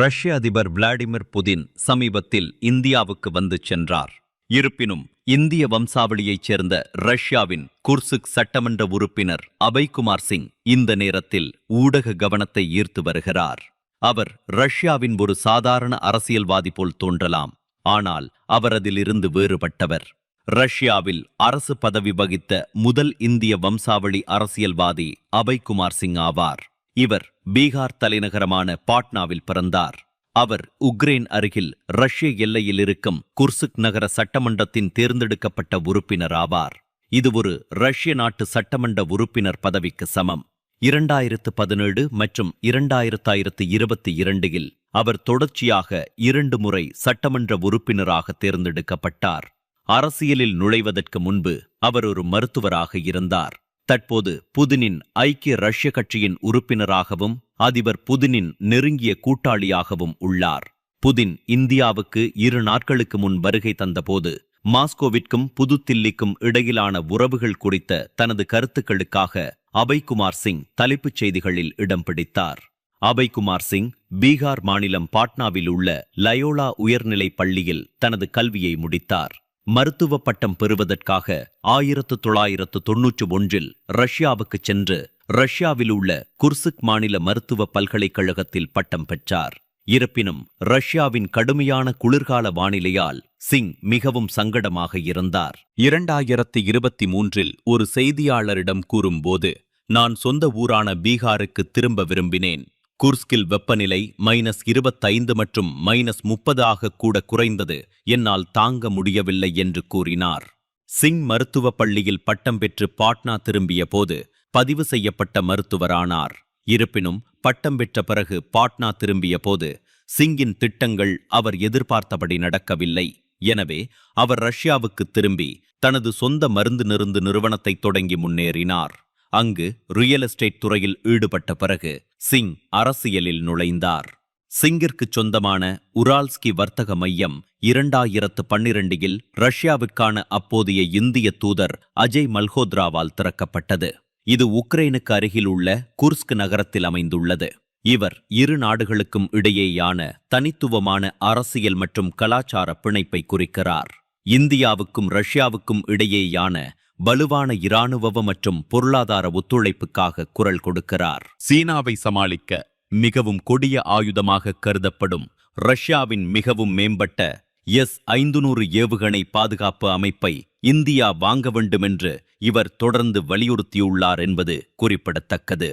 ரஷ்ய அதிபர் Vladimir Putin சமீபத்தில் இந்தியாவுக்கு வந்து சென்றார். இருப்பினும் இந்திய வம்சாவளியைச் சேர்ந்த ரஷ்யாவின் குர்சுக் சட்டமன்ற உறுப்பினர் அபய்குமார் சிங் இந்த நேரத்தில் ஊடக கவனத்தை ஈர்த்து வருகிறார். அவர் ரஷ்யாவின் ஒரு சாதாரண அரசியல்வாதி போல் தோன்றலாம் ஆனால் அவர் அதிலிருந்து வேறுபட்டவர். ரஷ்யாவில் அரசு பதவி வகித்த முதல் இந்திய வம்சாவளி அரசியல்வாதி அபய்குமார் சிங் ஆவார். இவர் பீகார் தலைநகரமான பாட்னாவில் பிறந்தார். அவர் உக்ரைன் அருகில் ரஷ்ய எல்லையில் இருக்கும் குர்சுக் நகர சட்டமன்றத்தின் தேர்ந்தெடுக்கப்பட்ட உறுப்பினர் ஆவார் இது ஒரு ரஷ்ய நாட்டு சட்டமன்ற உறுப்பினர் பதவிக்கு சமம். இரண்டாயிரத்து பதினேழு மற்றும் இரண்டாயிரத்தாயிரத்து இருபத்தி இரண்டில் அவர் தொடர்ச்சியாக இரண்டு முறை சட்டமன்ற உறுப்பினராக தேர்ந்தெடுக்கப்பட்டார். அரசியலில் நுழைவதற்கு முன்பு அவர் ஒரு மருத்துவராக இருந்தார். தற்போது புதினின் ஐக்கிய ரஷ்ய கட்சியின் உறுப்பினராகவும் அதிபர் புதினின் நெருங்கிய கூட்டாளியாகவும் உள்ளார். புதின் இந்தியாவுக்கு இரு நாட்களுக்கு முன் வருகை தந்தபோது மாஸ்கோவிற்கும் புதுத்தில்லிக்கும் இடையிலான உறவுகள் குறித்த தனது கருத்துக்களுக்காக அபய்குமார் சிங் தலைப்புச் செய்திகளில் இடம் பிடித்தார். அபய்குமார் சிங் பீகார் மாநிலம் பாட்னாவில் உள்ள லயோலா உயர்நிலைப் பள்ளியில் தனது கல்வியை முடித்தார். மருத்துவ பட்டம் பெறுவதற்காக ஆயிரத்து தொள்ளாயிரத்து தொன்னூற்று ஒன்றில் ரஷ்யாவுக்கு சென்று ரஷ்யாவில் உள்ள குர்சுக் மாநில மருத்துவ பல்கலைக்கழகத்தில் பட்டம் பெற்றார். இருப்பினும் ரஷ்யாவின் கடுமையான குளிர்கால வானிலையால் சிங் மிகவும் சங்கடமாக இருந்தார். இரண்டாயிரத்தி இருபத்தி மூன்றில் ஒரு செய்தியாளரிடம் கூறும்போது நான் சொந்த ஊரான பீகாருக்கு திரும்ப விரும்பினேன். குர்ஸ்கில் வெப்பநிலை மைனஸ் இருபத்தைந்து மற்றும் மைனஸ் முப்பது ஆக கூட குறைந்தது. என்னால் தாங்க முடியவில்லை என்று கூறினார். சிங் மருத்துவப் பள்ளியில் பட்டம் பெற்று பாட்னா திரும்பிய போது பதிவு செய்யப்பட்ட மருத்துவரானார். இருப்பினும் பட்டம் பெற்ற பிறகு பாட்னா திரும்பிய போது சிங்கின் திட்டங்கள் அவர் எதிர்பார்த்தபடி நடக்கவில்லை. எனவே அவர் ரஷ்யாவுக்கு திரும்பி தனது சொந்த மருந்து நிருந்து நிறுவனத்தை தொடங்கி முன்னேறினார். அங்கு ரியல் எஸ்டேட் துறையில் ஈடுபட்ட பிறகு சிங் அரசியலில் நுழைந்தார். சிங்கிற்குச் சொந்தமான உரால்ஸ்கி வர்த்தக மையம் இரண்டாயிரத்து பன்னிரண்டில் ரஷ்யாவுக்கான அப்போதைய இந்திய தூதர் அஜய் மல்ஹோத்ராவால் திறக்கப்பட்டது. இது உக்ரைனுக்கு அருகில் உள்ள குர்ஸ்க் நகரத்தில் அமைந்துள்ளது. இவர் இரு நாடுகளுக்கும் இடையேயான தனித்துவமான அரசியல் மற்றும் கலாச்சார பிணைப்பை குறிக்கிறார். இந்தியாவுக்கும் ரஷ்யாவுக்கும் இடையேயான வலுவான இராணுவ மற்றும் பொருளாதார ஒத்துழைப்புக்காக குரல் கொடுக்கிறார். சீனாவை சமாளிக்க மிகவும் கொடிய ஆயுதமாக கருதப்படும் ரஷ்யாவின் மிகவும் மேம்பட்ட எஸ் ஐந்துநூறு ஏவுகணை பாதுகாப்பு அமைப்பை இந்தியா வாங்க வேண்டுமென்று இவர் தொடர்ந்து வலியுறுத்தியுள்ளார் என்பது குறிப்பிடத்தக்கது.